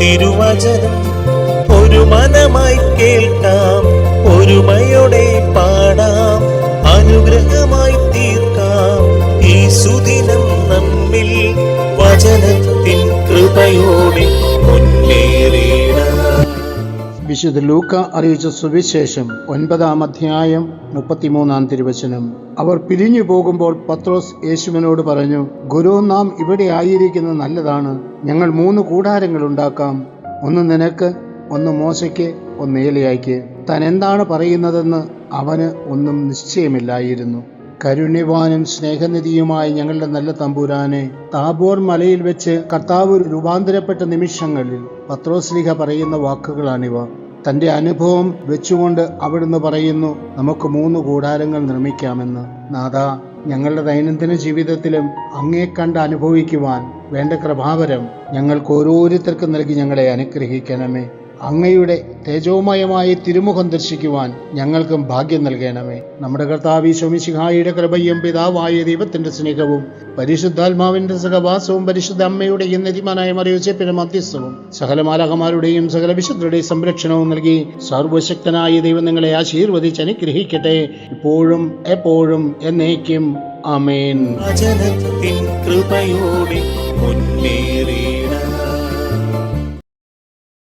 തിരുവചനം. ഒരു മനമായി കേൾക്കാം ഒരുമയോടെ പാടാം അനുഗ്രഹമായി തീർക്കാം. ഈ സുദിനം നമ്മിൽ വചനത്തിൻ കൃപയോടെ വിശുദ്ധ ലൂക്ക അറിയിച്ച സുവിശേഷം ഒൻപതാം അധ്യായം മുപ്പത്തിമൂന്നാം തിരുവചനം. അവർ പിരിഞ്ഞു പോകുമ്പോൾ പത്രോസ് യേശുവിനോട് പറഞ്ഞു ഗുരു നാം ഇവിടെ ആയിരിക്കുന്നത് നല്ലതാണ്. ഞങ്ങൾ മൂന്ന് കൂടാരങ്ങൾ ഉണ്ടാക്കാം. ഒന്ന് നിനക്ക് ഒന്ന് മോശയ്ക്ക് ഒന്ന് ഏലിയായ്ക്ക്. താൻ എന്താണ് പറയുന്നതെന്ന് അവന് ഒന്നും നിശ്ചയമില്ലായിരുന്നു. കരുണ്യവാനും സ്നേഹനിധിയുമായ ഞങ്ങളുടെ നല്ല തമ്പുരാനെ താബോർ മലയിൽ വെച്ച് കർത്താവ് രൂപാന്തരപ്പെട്ട നിമിഷങ്ങളിൽ പത്രോസ്ലിഹ പറയുന്ന വാക്കുകളാണിവ. തന്റെ അനുഭവം വെച്ചുകൊണ്ട് അവിടുന്ന് പറയുന്നു നമുക്ക് മൂന്ന് കൂടാരങ്ങൾ നിർമ്മിക്കാമെന്ന്. നാഥ ഞങ്ങളുടെ ദൈനംദിന ജീവിതത്തിലും അങ്ങേ കണ്ട് അനുഭവിക്കുവാൻ വേണ്ട കൃപാവരം ഞങ്ങൾക്ക് ഓരോരുത്തർക്കും നൽകി ഞങ്ങളെ അനുഗ്രഹിക്കണമേ. അങ്ങയുടെ തേജോമയമായ തിരുമുഖം ദർശിക്കുവാൻ ഞങ്ങൾക്കും ഭാഗ്യം നൽകണമേ. നമ്മുടെ കർത്താവി ശോമിശിഹായിയുടെ കൃപയും പിതാവായ ദൈവത്തിന്റെ സ്നേഹവും പരിശുദ്ധാത്മാവിന്റെ സഹവാസവും പരിശുദ്ധ അമ്മയുടെയും നദിമാനായ മറിയോച്ചപ്പിന്റെ മധ്യസ്ഥവും സകല മാലകമാരുടെയും സകല വിശുദ്ധരുടെയും സംരക്ഷണവും നൽകി സർവശക്തനായ ദൈവം നിങ്ങളെ ആശീർവദിച്ച് അനുഗ്രഹിക്കട്ടെ. ഇപ്പോഴും എപ്പോഴും എന്നേക്കും. അമേൻ കൃപയോടെ